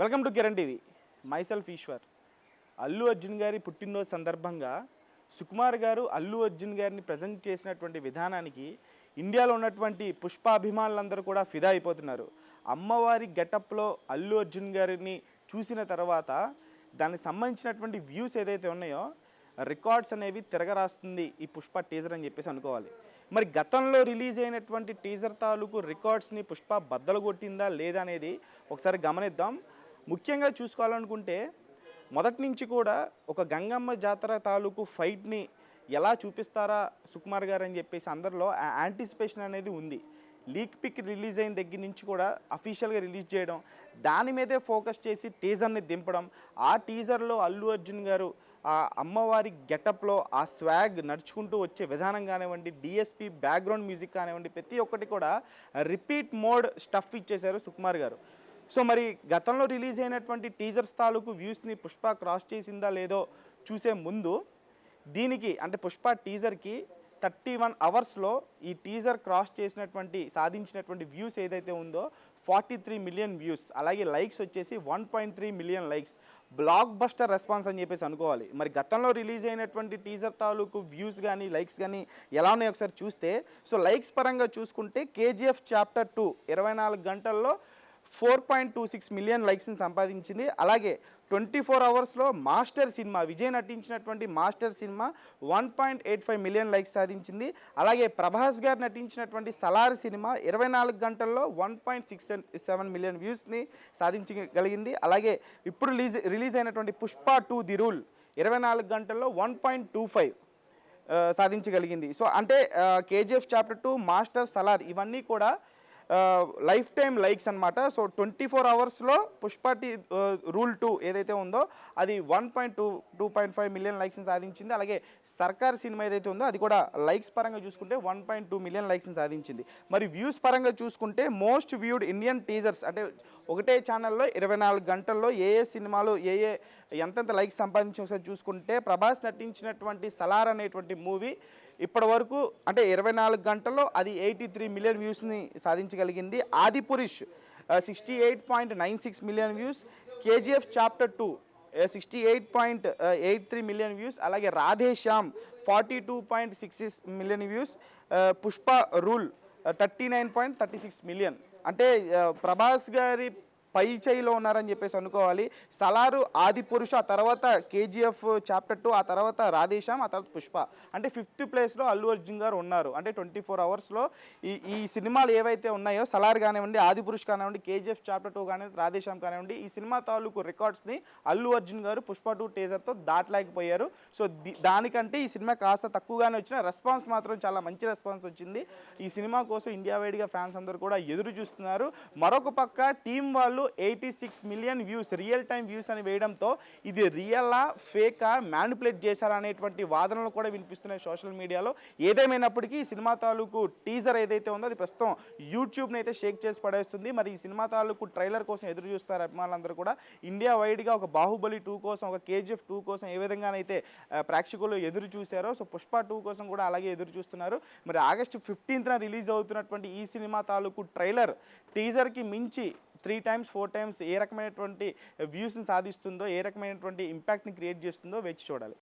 Welcome to Kiran TV. Myself Eshwar. Allu Arjun గారి పుట్టినరోజు సందర్భంగా సుకుమార్ గారు అల్లు అర్జున్ గారిని ప్రజెంట్ చేసినటువంటి విధానానికి ఇండియాలో ఉన్నటువంటి పుష్పాభిమానులందరూ కూడా ఫిదా అయిపోతున్నారు. అమ్మవారి గెటప్లో అల్లు అర్జున్ గారిని చూసిన తర్వాత దానికి సంబంధించినటువంటి వ్యూస్ ఏదైతే ఉన్నాయో రికార్డ్స్ అనేవి తిరగరాస్తుంది ఈ పుష్ప టీజర్ అని చెప్పేసి అనుకోవాలి. మరి గతంలో రిలీజ్ అయినటువంటి టీజర్ తాలూకు రికార్డ్స్ని పుష్ప బద్దలు కొట్టిందా లేదా అనేది ఒకసారి గమనిద్దాం. ముఖ్యంగా చూసుకోవాలనుకుంటే మొదటి నుంచి కూడా ఒక గంగమ్మ జాతర తాలూకు ఫైట్ని ఎలా చూపిస్తారా సుకుమార్ గారు అని చెప్పేసి అందరిలో యాంటిసిపేషన్ అనేది ఉంది. లీక్ పిక్ రిలీజ్ అయిన దగ్గర నుంచి కూడా అఫీషియల్గా రిలీజ్ చేయడం దాని మీదే ఫోకస్ చేసి టీజర్ని దింపడం ఆ టీజర్లో అల్లు అర్జున్ గారు ఆ అమ్మవారి గెటప్లో ఆ స్వాగ్ నడుచుకుంటూ వచ్చే విధానం కానివ్వండి డిఎస్పి బ్యాక్గ్రౌండ్ మ్యూజిక్ కానివ్వండి ప్రతి ఒక్కటి కూడా రిపీట్ మోడ్ స్టఫ్ ఇచ్చేశారు సుకుమార్ గారు. సో మరి గతంలో రిలీజ్ అయినటువంటి టీజర్స్ తాలూకు వ్యూస్ని పుష్ప క్రాస్ చేసిందా లేదో చూసే ముందు దీనికి అంటే పుష్ప టీజర్కి థర్టీ వన్ అవర్స్లో ఈ టీజర్ క్రాస్ చేసినటువంటి సాధించినటువంటి వ్యూస్ ఏదైతే ఉందో ఫార్టీ త్రీ మిలియన్ వ్యూస్ అలాగే లైక్స్ వచ్చేసి one point three million likes. Blockbuster response అని చెప్పేసి అనుకోవాలి. మరి గతంలో రిలీజ్ అయినటువంటి టీజర్ తాలూకు వ్యూస్ కానీ లైక్స్ కానీ ఎలా ఉన్నాయో ఒకసారి చూస్తే సో లైక్స్ పరంగా చూసుకుంటే కేజీఎఫ్ చాప్టర్ టూ ఇరవై నాలుగు గంటల్లో four point two six million లైక్స్ని సంపాదించింది. అలాగే ట్వంటీ ఫోర్ అవర్స్లో మాస్టర్ సినిమా విజయ్ నటించినటువంటి Master cinema one point eight five million likes సాధించింది. అలాగే ప్రభాస్ గారు నటించినటువంటి సలార్ సినిమా ఇరవై నాలుగు గంటల్లో one point six seven million వ్యూస్ని సాధించగలిగింది. అలాగే ఇప్పుడు రిలీజ్ రిలీజ్ అయినటువంటి పుష్ప టూ ది రూల్ ఇరవై నాలుగు గంటల్లో వన్ పాయింట్ టూ ఫైవ్ సాధించగలిగింది. సో అంటే KGF chapter two Master Salaar ఇవన్నీ కూడా లైఫ్ టైం లైక్స్ అనమాట సో ట్వంటీ ఫోర్ అవర్స్లో పుష్పాటి రూల్ టూ ఏదైతే ఉందో అది one point two two point five million లైక్స్ని సాధించింది. అలాగే సర్కార్ సినిమా ఏదైతే ఉందో అది కూడా లైక్స్ పరంగా చూసుకుంటే వన్ పాయింట్ టూ మిలియన్ లైక్స్ని సాధించింది. మరి వ్యూస్ పరంగా చూసుకుంటే మోస్ట్ వ్యూడ్ ఇండియన్ టీజర్స్ అంటే ఒకటే ఛానల్లో ఇరవై నాలుగు గంటల్లో ఏ ఏ సినిమాలు ఏ ఏ ఎంతెంత లైక్స్ సంపాదించి ఒకసారి చూసుకుంటే ప్రభాస్ నటించినటువంటి సలార్ అనేటువంటి మూవీ ఇప్పటి వరకు అంటే ఇరవై నాలుగు గంటల్లో అది ఎయిటీ త్రీ మిలియన్ వ్యూస్ని సాధించగలిగింది. Adipurush sixty eight point nine six million views KGF chapter two sixty eight point eight three million views అలాగే Radheshyam forty two point six six million views Pushpa rule thirty nine point thirty six million. అంటే ప్రభాస్ గారి పై చేయిలో ఉన్నారని చెప్పేసి అనుకోవాలి. సలారు ఆది పురుష ఆ తర్వాత కేజీఎఫ్ చాప్టర్ టూ ఆ తర్వాత రాధేశ్యామ్ ఆ తర్వాత పుష్ప. అంటే ఫిఫ్త్ ప్లేస్లో అల్లు అర్జున్ గారు ఉన్నారు. అంటే ట్వంటీ ఫోర్ అవర్స్లో ఈ ఈ సినిమాలు ఏవైతే ఉన్నాయో సలార్ కానివ్వండి ఆది పురుష్ కానివ్వండి కేజీఎఫ్ చాప్టర్ టూ కానివ్వండి రాధేశ్యామ్ కానివ్వండి ఈ సినిమా తాలూకు రికార్డ్స్ని అల్లు అర్జున్ గారు పుష్ప టూ టేజర్తో దాటలేకపోయారు. సో దానికంటే ఈ సినిమా కాస్త తక్కువగానే వచ్చిన రెస్పాన్స్ మాత్రం చాలా మంచి రెస్పాన్స్ వచ్చింది. ఈ సినిమా కోసం ఇండియా వైడ్గా ఫ్యాన్స్ అందరూ కూడా ఎదురు చూస్తున్నారు. మరొక పక్క టీం వాళ్ళు eighty six million views real time views అని వేయడంతో ఇది రియలా ఫేకా మ్యానిపులేట్ చేశారా అనేటువంటి వాదనలు కూడా వినిపిస్తున్నాయి సోషల్ మీడియాలో. ఏదేమైనప్పటికీ ఈ సినిమా తాలూకు టీజర్ ఏదైతే ఉందో అది ప్రస్తుతం యూట్యూబ్ని అయితే షేక్ చేసి పడేస్తుంది. మరి ఈ సినిమా తాలూకు ట్రైలర్ కోసం ఎదురు చూస్తారు అభిమానులందరూ కూడా. ఇండియా వైడ్గా ఒక బాహుబలి టూ కోసం ఒక కేజీఎఫ్ టూ కోసం ఏ విధంగానైతే ప్రేక్షకులు ఎదురు చూశారో సో పుష్ప టూ కోసం కూడా అలాగే ఎదురు చూస్తున్నారు. మరి ఆగస్టు ఫిఫ్టీన్త్న రిలీజ్ అవుతున్నటువంటి ఈ సినిమా తాలూకు ట్రైలర్ టీజర్కి మించి త్రీ టైమ్స్ ఫోర్ టైమ్స్ ఏ రకమైనటువంటి వ్యూస్ని సాధిస్తుందో ఏ రకమైనటువంటి ఇంపాక్ట్ని క్రియేట్ చేస్తుందో వేచి చూడాలి.